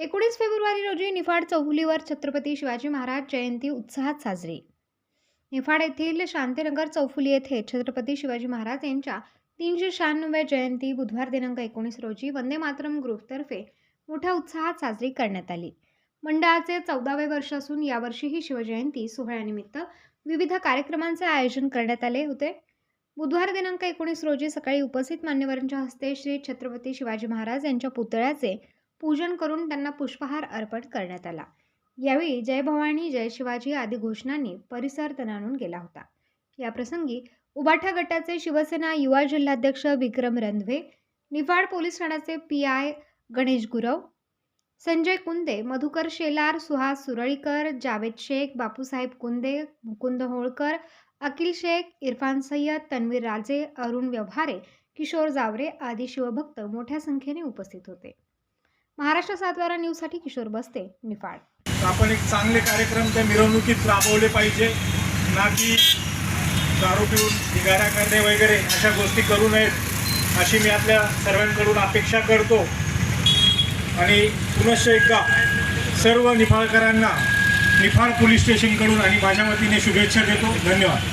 एकोणीस फेब्रुवारी रोजी निफाड चौफुलीवर छत्रपती शिवाजी महाराज जयंती उत्साहात साजरी. निफाड येथील शांतीनगर चौफुली येथे छत्रपती शिवाजी महाराज यांच्या तीनशे शहाण्णव्या जयंती बुधवार दिनांक एकोणीस रोजी वंदे मातरम ग्रुपतर्फे मोठ्या उत्साहात साजरी करण्यात आली. मंडळाचे चौदावे वर्ष असून यावर्षीही शिवजयंती सोहळ्यानिमित्त विविध कार्यक्रमांचे आयोजन करण्यात आले होते. बुधवार दिनांक एकोणीस रोजी सकाळी उपस्थित मान्यवरांच्या हस्ते श्री छत्रपती शिवाजी महाराज यांच्या पुतळ्याचे पूजन करून त्यांना पुष्पहार अर्पण करण्यात आला. यावेळी जय भवानी जय शिवाजी आदी घोषणांनी परिसर तणाणून गेला होता. याप्रसंगी उबाठा गटाचे शिवसेना युवा जिल्हाध्यक्ष विक्रम रंधवे निफाड पोलीस ठाण्याचे पी आय गणेश गुरव संजय कुंदे मधुकर शेलार सुहास सुरळीकर जावेद शेख बापूसाहेब कुंदे मुकुंद होळकर अकिल शेख इरफान सय्यद तन्वीर राजे अरुण व्यवहारे किशोर जावरे आदी शिवभक्त मोठ्या संख्येने उपस्थित होते. महाराष्ट्र सातवारा न्यूजसाठी किशोर बसते निफाड. आपण एक चांगले कार्यक्रम त्या मिरवणुकीत राबवले पाहिजे ना की दारू पिऊन ढिगारा करणे वगैरे अशा गोष्टी करू नयेत अशी मी आपल्या सर्वांकडून अपेक्षा करतो. आणि पुनश्च एकदा सर्व निफाळकरांना निफाळ पोलीस स्टेशनकडून आणि माझ्या वतीने शुभेच्छा देतो. धन्यवाद.